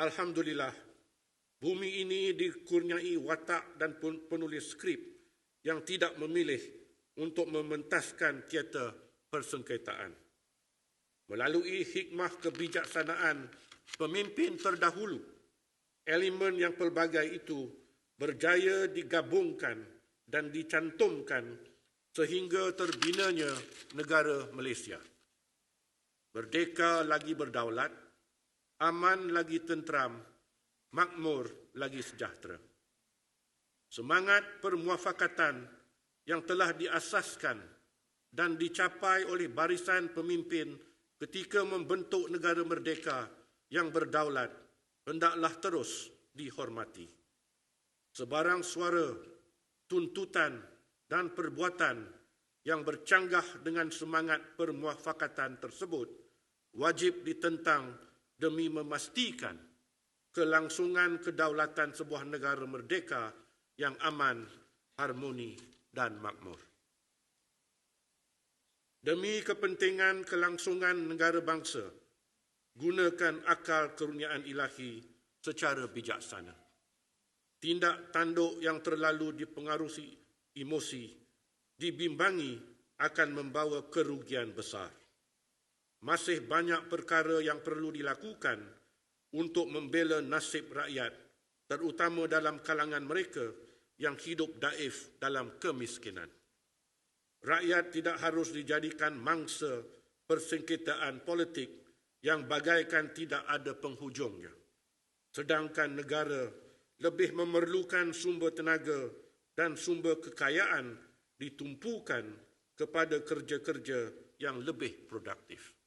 Alhamdulillah, bumi ini dikurniai watak dan penulis skrip yang tidak memilih untuk mementaskan tiada persengketaan. Melalui hikmah kebijaksanaan pemimpin terdahulu, elemen yang pelbagai itu berjaya digabungkan dan dicantumkan sehingga terbinanya negara Malaysia. Merdeka lagi berdaulat, aman lagi tentram, makmur lagi sejahtera. Semangat permuafakatan yang telah diasaskan dan dicapai oleh barisan pemimpin ketika membentuk negara merdeka yang berdaulat hendaklah terus dihormati. Sebarang suara, tuntutan dan perbuatan yang bercanggah dengan semangat permuafakatan tersebut wajib ditentang demi memastikan kelangsungan kedaulatan sebuah negara merdeka yang aman, harmoni dan makmur. Demi kepentingan kelangsungan negara bangsa, gunakan akal keruniaan ilahi secara bijaksana. Tindak tanduk yang terlalu dipengaruhi emosi, dibimbangi akan membawa kerugian besar. Masih banyak perkara yang perlu dilakukan untuk membela nasib rakyat, terutama dalam kalangan mereka yang hidup daif dalam kemiskinan. Rakyat tidak harus dijadikan mangsa persengketaan politik yang bagaikan tidak ada penghujungnya. Sedangkan negara lebih memerlukan sumber tenaga dan sumber kekayaan ditumpukan kepada kerja-kerja yang lebih produktif.